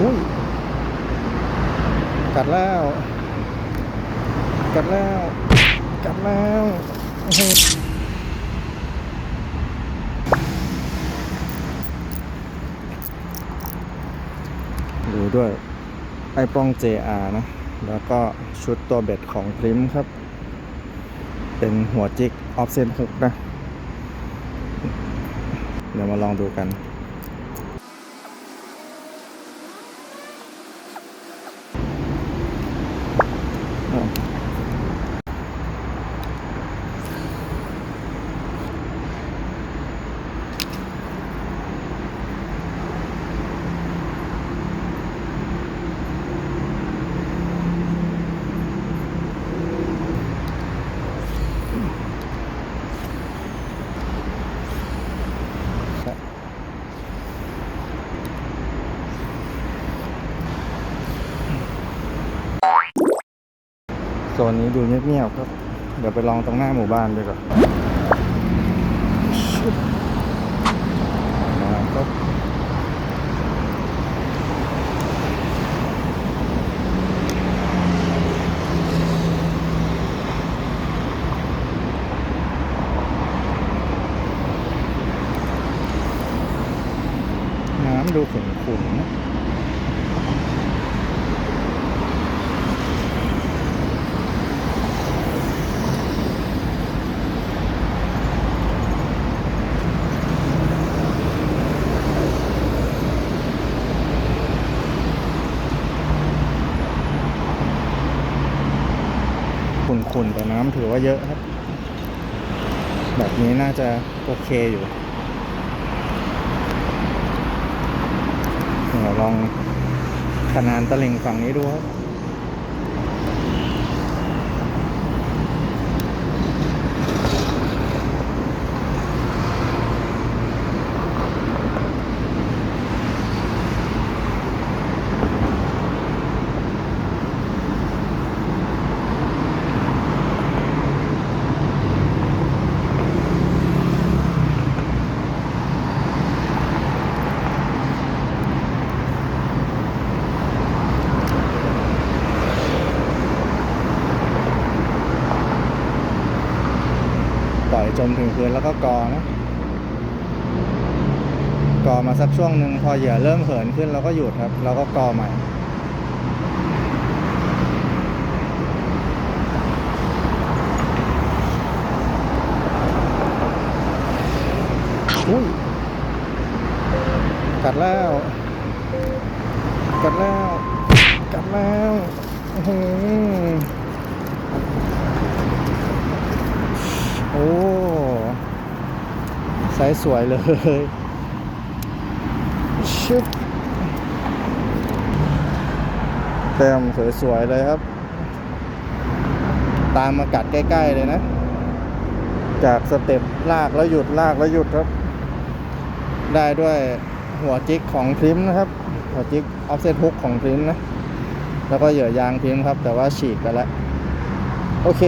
อุ้ยกัดแล้ว กัดแล้ว กัดแล้วอื้อหือดูด้วยไอ้ปล้อง JR นะ แล้วก็ชุดตัวเบ็ดของพริมครับ เป็นหัวจิกออฟเซน6นะ เดี๋ยวมาลองดูกัน โซนนี้ดูเงียบๆครับ เดี๋ยวไปลองตรงหน้าหมู่บ้านดีกว่าครับน้ำดูขุ่นๆนะ ขุ่นๆแต่น้ำถือว่าเยอะครับ แบบนี้น่าจะโอเคอยู่เดี๋ยวลองขนานตะลิงฝั่งนี้ดูครับ จมถึงพื้นแล้วก็กอนะกอมาสักช่วงหนึ่งพอเหยื่อเริ่มเหินขึ้นเราก็หยุดครับเราก็กอใหม่อุ้ยกัดแล้ว กัดแล้ว กัดแล้วโอ้ ไซส์สวยเลยชึบแต้มสวยๆเลยครับ ตามมากัดใกล้ ๆ เลยนะ จากสเต็ปลากแล้วหยุดลากแล้วหยุดครับ ได้ด้วยหัวจิกของพริมนะครับ หัวจิกออฟเซตฮุกของพริมนะ แล้วก็เหยื่อยางพริมครับ แต่ว่าฉีกไปแล้ว โอเค